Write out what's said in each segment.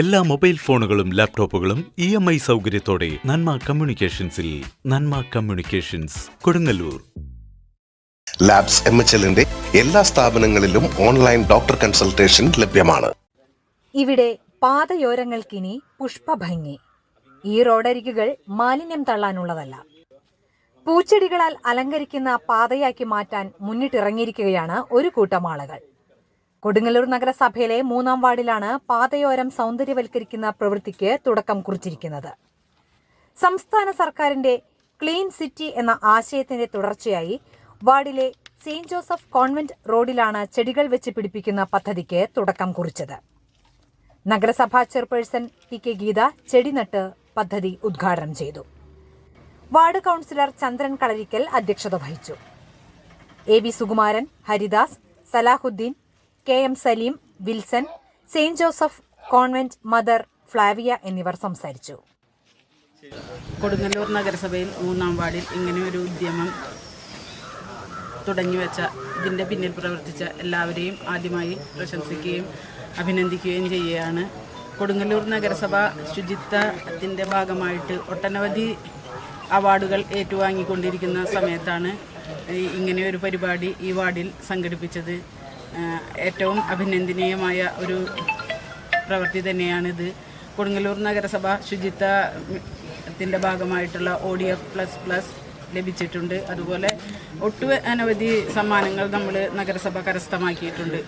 എല്ലാ മൊബൈൽ ഫോണുകളും ലാപ്ടോപ്പുകളും ഇ എം ഐ സൗകര്യത്തോടെ Nanma കമ്മ്യൂണിക്കേഷൻസിൽ Nanma communications Kodungallur. Labs M H എല്ലിന്റെ എല്ലാ സ്ഥാപനങ്ങളിലും ഓൺലൈൻ ഡോക്ടർ കൺസൾട്ടേഷൻ ലഭ്യമാണ്. ഇവിടെ പാതയോരങ്ങൾക്കിനി പുഷ്പഭംഗി. ഈ റോഡരികുകൾ മാലിന്യം തള്ളാനുള്ളതല്ല. പൂച്ചെടികളാൽ അലങ്കരിക്കുന്ന പാതയാക്കി മാറ്റാൻ മുന്നിട്ടിറങ്ങിയിരിക്കുകയാണ് ഒരു കൂട്ടം ആളുകൾ. കൊടുങ്ങല്ലൂർ നഗരസഭയിലെ മൂന്നാം വാർഡിലാണ് പാതയോരം സൗന്ദര്യവൽക്കരിക്കുന്ന പ്രവൃത്തിക്ക് തുടക്കം കുറിച്ചിരിക്കുന്നത്. സംസ്ഥാന സർക്കാരിന്റെ ക്ലീൻ സിറ്റി എന്ന ആശയത്തിന്റെ തുടർച്ചയായി വാർഡിലെ സെയിന്റ് ജോസഫ് കോൺവെന്റ് റോഡിലാണ് ചെടികൾ വെച്ച് പിടിപ്പിക്കുന്ന പദ്ധതിക്ക് തുടക്കം കുറിച്ചത്. നഗരസഭാ ചെയർപേഴ്സൺ ടി കെ ഗീത ചെടി നട്ട് പദ്ധതി ഉദ്ഘാടനം ചെയ്തു. വാർഡ് കൗൺസിലർ ചന്ദ്രൻ കളരിക്കൽ അധ്യക്ഷത വഹിച്ചു. A V Sukumaran Haridas Salahuddin K M Saleem Wilson Saint Joseph convent mother Flavia എന്നിവർ സംസാരിച്ചു. കൊടുങ്ങല്ലൂർ നഗരസഭയിൽ മൂന്നാം വാർഡിൽ ഇങ്ങനെ ഒരു ഉദ്യമം തുടങ്ങിവെച്ച ഇതിന്റെ പിന്നിൽ പ്രവർത്തിച്ച എല്ലാവരെയും ആദ്യമായി പ്രശംസിക്കുകയും അഭിനന്ദിക്കുകയും ചെയ്യുകയാണ്. കൊടുങ്ങല്ലൂർ നഗരസഭ ശുചിത്വത്തിന്റെ ഭാഗമായിട്ട് ഒട്ടനവധി അവാർഡുകൾ ഏറ്റുവാങ്ങിക്കൊണ്ടിരിക്കുന്ന സമയത്താണ് ഇങ്ങനെയൊരു പരിപാടി ഈ വാർഡിൽ സംഘടിപ്പിച്ചത്. ഏറ്റവും അഭിനന്ദനീയമായ ഒരു പ്രവൃത്തി തന്നെയാണിത് കൊടുങ്ങല്ലൂർ നഗരസഭ ശുചിത്വത്തിന്റെ ഭാഗമായിട്ടുള്ള O D F plus plus ലഭിച്ചിട്ടുണ്ട്. അതുപോലെ ഒട്ടു അനവധി സമ്മാനങ്ങൾ നമ്മൾ നഗരസഭ കരസ്ഥമാക്കിയിട്ടുണ്ട്.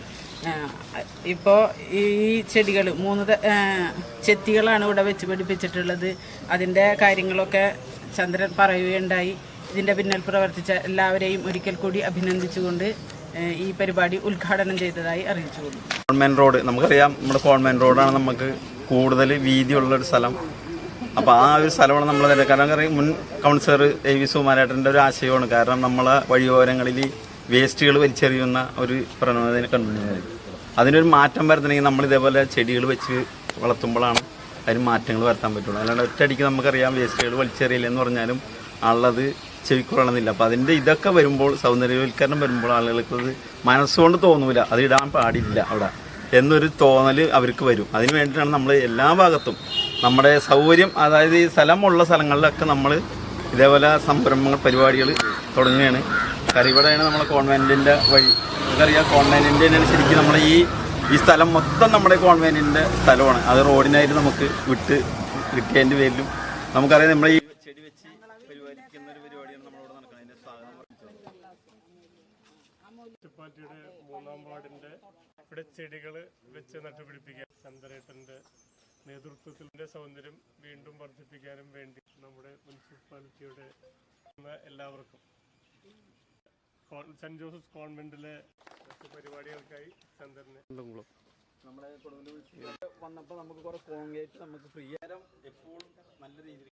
ഇപ്പോൾ ഈ ചെടികൾ മൂന്ന് ചെത്തികളാണ് ഇവിടെ വെച്ച് പിടിപ്പിച്ചിട്ടുള്ളത്. അതിന്റെ കാര്യങ്ങളൊക്കെ ചന്ദ്രൻ പറയുകയുണ്ടായി. ഇതിന്റെ പിന്നിൽ പ്രവർത്തിച്ച എല്ലാവരെയും ഒരിക്കൽ കൂടി അഭിനന്ദിച്ചുകൊണ്ട് ഈ പരിപാടി ഉദ്ഘാടനം ചെയ്തതായി അറിയിച്ചുകൊള്ളു കോൺമെന്റ് റോഡ് നമുക്കറിയാം നമ്മുടെ കോൺമെൻ റോഡാണ് നമുക്ക് കൂടുതൽ വീതിയുള്ള ഒരു സ്ഥലം. അപ്പോൾ ആ ഒരു സ്ഥലമാണ് നമ്മൾ കാരണം മുൻ കൗൺസിലർ എ വി സുമാരേട്ടന്റെ ഒരു ആശയമാണ്. കാരണം നമ്മളെ വഴിയോരങ്ങളിൽ വേസ്റ്റുകൾ വലിച്ചെറിയുന്ന ഒരു പ്രവണത കണ്ടുവരുന്നത് അതിനൊരു മാറ്റം വരുത്തണമെങ്കിൽ നമ്മൾ ഇതേപോലെ ചെടികൾ വെച്ച് വളർത്തുമ്പോഴാണ് അതിന് മാറ്റങ്ങൾ വരുത്താൻ പറ്റുള്ളൂ. അല്ലാണ്ട് ഒറ്റയടിക്ക് നമുക്കറിയാം വേസ്റ്റുകൾ വലിച്ചെറിയില്ലെന്ന് പറഞ്ഞാലും ആളത് ചെവിക്കൊള്ളണമെന്നില്ല. അപ്പോൾ അതിന്റെ ഇതൊക്കെ വരുമ്പോൾ സൗന്ദര്യവൽക്കരണം വരുമ്പോൾ ആളുകൾക്ക് അത് മനസ്സുകൊണ്ട് തോന്നൂല. അത് ഇടാൻ പാടില്ല അവിടെ. എന്നൊരു തോന്നൽ അവർക്ക് വരും. അതിന് വേണ്ടിയിട്ടാണ് നമ്മൾ എല്ലാ ഭാഗത്തും നമ്മുടെ സൗകര്യം അതായത് ഈ സ്ഥലമുള്ള സ്ഥലങ്ങളിലൊക്കെ നമ്മൾ ഇതേപോലെ സംരംഭങ്ങൾ പരിപാടികൾ തുടങ്ങുകയാണ്. കാരണം ഇവിടെയാണ് നമ്മളെ കോൺവെന്റിന്റെ വഴി. നമുക്കറിയാം കോൺവെന്റിന്റെ തന്നെയാണ് ശരിക്കും നമ്മുടെ ഈ ഈ സ്ഥലം മൊത്തം നമ്മുടെ കോൺവെന്റിന്റെ സ്ഥലമാണ്. അത് റോഡിനായിട്ട് നമുക്ക് വിട്ട് കിട്ടിയതിന്റെ പേരിലും. നമുക്കറിയാം നമ്മൾ ഈ ചെടി വെച്ച് പരിപാലിക്കുന്ന ഒരു പരിപാടിയാണ് നമ്മളിവിടെ നടക്കുന്നത് അതിന്റെ സ്വാഗതം മുനിസിപ്പാലിറ്റിയുടെ മൂന്നാം വാർഡിന്റെ ഇവിടെ ചെടികൾ വെച്ച് നട്ടുപിടിപ്പിക്കാൻ ചന്ദ്രേട്ടന്റെ നേതൃത്വത്തിന്റെ സൗന്ദര്യം വീണ്ടും വർദ്ധിപ്പിക്കാനും വേണ്ടി നമ്മുടെ മുനിസിപ്പാലിറ്റിയുടെ എല്ലാവർക്കും. സെന്റ് ജോസഫ് കോൺവെന്റിലെ പരിപാടികൾക്കായി ചന്ദ്രനെ നമ്മുടെ കൊടുങ്ങല്ലൂർ വന്നപ്പോൾ നമുക്ക് കുറെ കോൺഗ്രേറ്റ് നമുക്ക് ഫ്രീ ആരം എപ്പോഴും നല്ല രീതിയിൽ